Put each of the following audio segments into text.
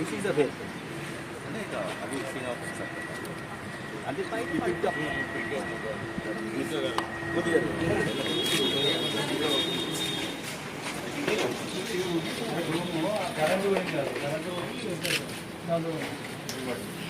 This is a where అంటే ఇక అది శ్రీనివాస్ సార్ అంటే కొద్దిగా బయట ఇది ఎక్కువ బీహార్ మధ్యప్రదేశ్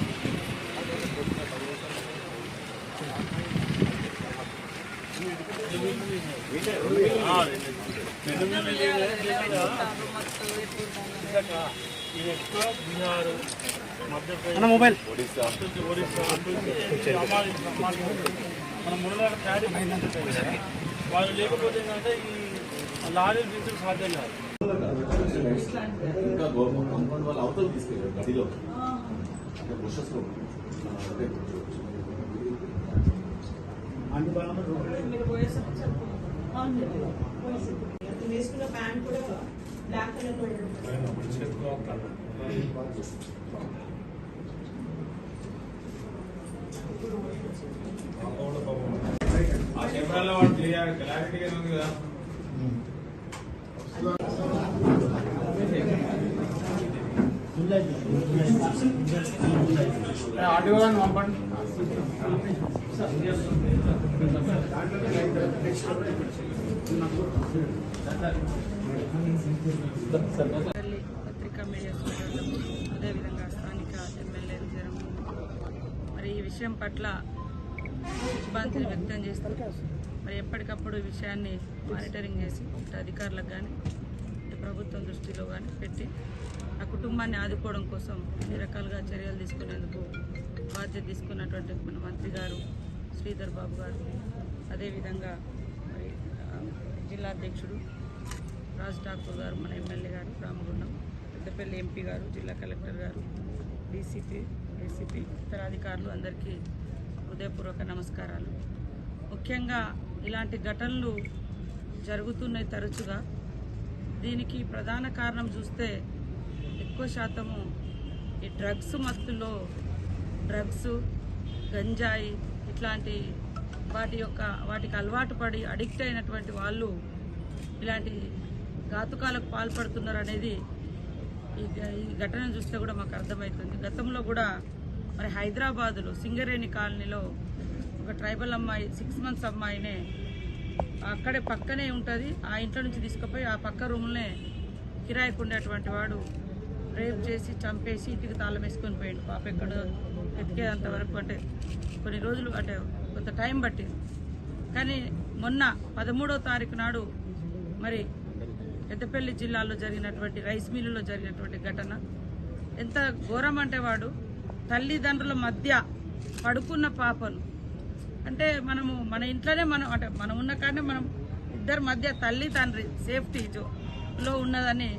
ఒడిశా అమాలి అమాలి మన మునగాడ క్యారీ వాళ్ళు లేకపోతే ఏంటంటే ఈ లారీలు దించడం సాధ్యం కాదు ఇంకా గవర్నమెంట్ కాంపౌండ్ వాళ్ళు అవతల తీసుకెళ్ళారు గదిలో అంటే బుషెస్లో అదే వేసుకున్న ప్యాంట్ కూడా బ్లాక్ కలర్లో ఆ కెమెరాలో వాడు క్లియర్ క్లారిటీగా ఉంది కదా. ఆడియో అని పంపండి పత్రికా మీడియా అదేవిధంగా స్థానిక ఎమ్మెల్యే జరము మరి ఈ విషయం పట్ల ఇబ్బందిని వ్యక్తం చేస్తూ మరి ఎప్పటికప్పుడు ఈ విషయాన్ని మానిటరింగ్ చేసి అధికారులకు కానీ ప్రభుత్వం దృష్టిలో కానీ పెట్టి కుటుంబాన్ని ఆదుకోవడం కోసం అన్ని రకాలుగా చర్యలు తీసుకునేందుకు బాధ్యత తీసుకున్నటువంటి మన మంత్రి గారు శ్రీధర్ బాబు గారు. అదేవిధంగా మరి జిల్లా అధ్యక్షుడు రాజ్ ఠాకూర్ గారు మన ఎమ్మెల్యే గారు రామగుండం పెద్దపల్లి ఎంపీ గారు జిల్లా కలెక్టర్ గారు డీసీపీ ఏసీపీ ఇతర అధికారులు అందరికీ హృదయపూర్వక నమస్కారాలు. ముఖ్యంగా ఇలాంటి ఘటనలు జరుగుతున్నాయి తరచుగా. దీనికి ప్రధాన కారణం చూస్తే ఎక్కువ శాతము ఈ డ్రగ్స్ మత్తులో డ్రగ్స్ గంజాయి ఇట్లాంటి వాటి యొక్క వాటికి అలవాటు పడి అడిక్ట్ అయినటువంటి వాళ్ళు ఇలాంటి ఘాతుకాలకు పాల్పడుతున్నారు అనేది ఈ ఈ ఘటన చూస్తే కూడా మాకు అర్థమవుతుంది. గతంలో కూడా మరి హైదరాబాదులో సింగరేణి కాలనీలో ఒక ట్రైబల్ అమ్మాయి సిక్స్ మంత్స్ అమ్మాయినే అక్కడే పక్కనే ఉంటుంది. ఆ ఇంట్లో నుంచి తీసుకుపోయి ఆ పక్క రూమ్లోనే కిరాయికి ఉండేటువంటి వాడు రేప్ చేసి చంపేసి ఇంటికి తాళం వేసుకొని పోయిండు. పాప ఎక్కడ ఎతికేంత వరకు అంటే కొన్ని రోజులు అంటే కొంత టైం పట్టింది. కానీ మొన్న పదమూడో తారీఖు నాడు మరి పెద్దపల్లి జిల్లాలో జరిగినటువంటి రైస్ మిల్లులో జరిగినటువంటి ఘటన. ఎంత ఘోరం అంటే వాడు తల్లిదండ్రుల మధ్య పడుకున్న పాపను. అంటే మనము మన ఇంట్లోనే మనం అంటే మనం ఉన్న కాడనే మనం ఇద్దరి మధ్య తల్లి తండ్రి సేఫ్టీ జో లో ఉన్నదని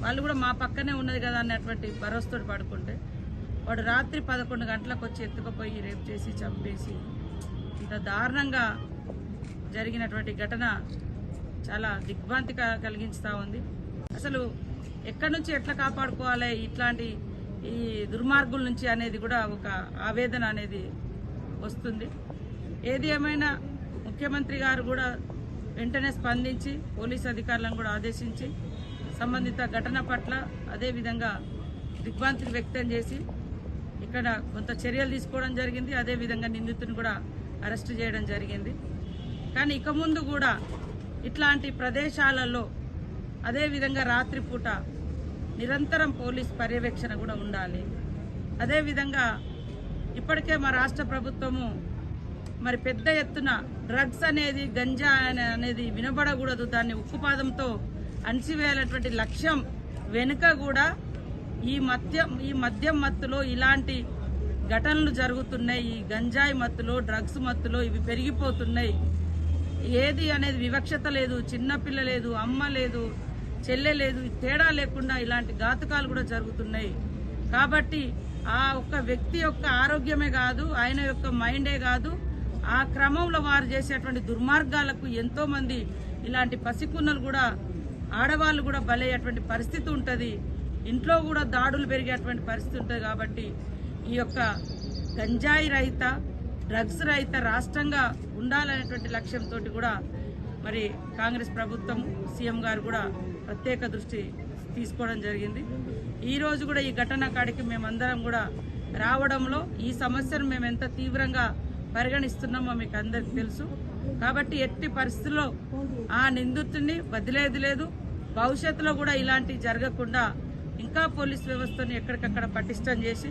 వాళ్ళు కూడా మా పక్కనే ఉన్నది కదా అన్నటువంటి భరోసాతో పడుకుంటే వాడు రాత్రి పదకొండు గంటలకు వచ్చి ఎత్తుకుపోయి రేపు చేసి చంపేసి ఇంత దారుణంగా జరిగినటువంటి ఘటన చాలా దిగ్భ్రాంతి క- కలిగించుతా ఉంది. అసలు ఎక్కడి నుంచి ఎట్లా కాపాడుకోవాలి? ఇట్లాంటి ఈ దుర్మార్గుల నుంచి అనేది కూడా ఒక ఆవేదన అనేది వస్తుంది. ఏది ఏమైనా ముఖ్యమంత్రి గారు కూడా వెంటనే స్పందించి పోలీస్ అధికారులను కూడా ఆదేశించి సంబంధిత ఘటన పట్ల అదేవిధంగా దిగ్భ్రాంతిని వ్యక్తం చేసి ఇక్కడ కొంత చర్యలు తీసుకోవడం జరిగింది. అదేవిధంగా నిందితుని కూడా అరెస్ట్ చేయడం జరిగింది. కానీ ఇక ముందు కూడా ఇట్లాంటి ప్రదేశాలలో అదేవిధంగా రాత్రిపూట నిరంతరం పోలీస్ పర్యవేక్షణ కూడా ఉండాలి. అదేవిధంగా ఇప్పటికే మా రాష్ట్ర ప్రభుత్వము మరి పెద్ద ఎత్తున డ్రగ్స్ అనేది గంజా అనేది వినబడకూడదు. దాన్ని ఉక్కుపాదంతో అణిచివేయాలన్నటువంటి లక్ష్యం వెనుక కూడా ఈ మద్యం ఈ మద్యం మత్తులో ఇలాంటి ఘటనలు జరుగుతున్నాయి. ఈ గంజాయి మత్తులో డ్రగ్స్ మత్తులో ఇవి పెరిగిపోతున్నాయి. ఏది అనేది వివక్షత లేదు చిన్నపిల్ల లేదు అమ్మ లేదు చెల్లె లేదు తేడా లేకుండా ఇలాంటి ఘాతుకాలు కూడా జరుగుతున్నాయి. కాబట్టి ఆ ఒక్క వ్యక్తి యొక్క ఆరోగ్యమే కాదు ఆయన యొక్క మైండే కాదు ఆ క్రమంలో వారు చేసేటువంటి దుర్మార్గాలకు ఎంతోమంది ఇలాంటి పసికున్నలు కూడా ఆడవాళ్ళు కూడా బలయ్యేటువంటి పరిస్థితి ఉంటుంది. ఇంట్లో కూడా దాడులు పెరిగేటువంటి పరిస్థితి ఉంటుంది కాబట్టి ఈ యొక్క గంజాయి రహిత డ్రగ్స్ రహిత రాష్ట్రంగా ఉండాలనేటువంటి లక్ష్యంతో కూడా మరి కాంగ్రెస్ ప్రభుత్వం సీఎం గారు కూడా ప్రత్యేక దృష్టి తీసుకోవడం జరిగింది. ఈరోజు కూడా ఈ ఘటన కాడికి మేమందరం కూడా రావడంలో ఈ సమస్యను మేము ఎంత తీవ్రంగా పరిగణిస్తున్నామో మీకు అందరికి తెలుసు. కాబట్టి ఎట్టి పరిస్థితుల్లో ఆ నిందితుడిని వదిలేది లేదు. భవిష్యత్తులో కూడా ఇలాంటివి జరగకుండా ఇంకా పోలీస్ వ్యవస్థను ఎక్కడికక్కడ పటిష్టం చేసి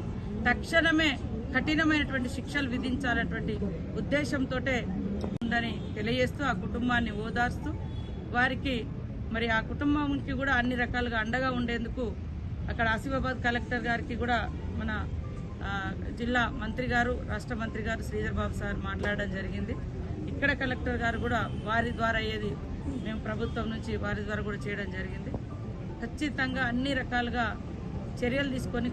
తక్షణమే కఠినమైనటువంటి శిక్షలు విధించాలన్నటువంటి ఉద్దేశంతో ఉందని తెలియజేస్తూ ఆ కుటుంబాన్ని ఓదార్స్తూ వారికి మరి ఆ కుటుంబానికి కూడా అన్ని రకాలుగా అండగా ఉండేందుకు అక్కడ ఆసిఫాబాద్ కలెక్టర్ గారికి కూడా మన జిల్లా మంత్రి గారు రాష్ట్ర మంత్రి గారు శ్రీధర్ బాబు సార్ మాట్లాడడం జరిగింది. ఇక్కడ కలెక్టర్ గారు కూడా వారి ద్వారా అయ్యేది మేము ప్రభుత్వం నుంచి వారి ద్వారా కూడా చేయడం జరిగింది. ఖచ్చితంగా అన్ని రకాలుగా చర్యలు తీసుకొని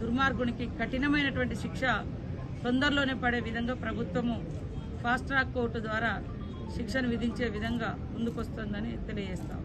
దుర్మార్గునికి కఠినమైనటువంటి శిక్ష తొందరలోనే పడే విధంగా ప్రభుత్వము ఫాస్ట్ ట్రాక్ కోర్టు ద్వారా శిక్షను విధించే విధంగా ముందుకొస్తుందని తెలియజేస్తాం.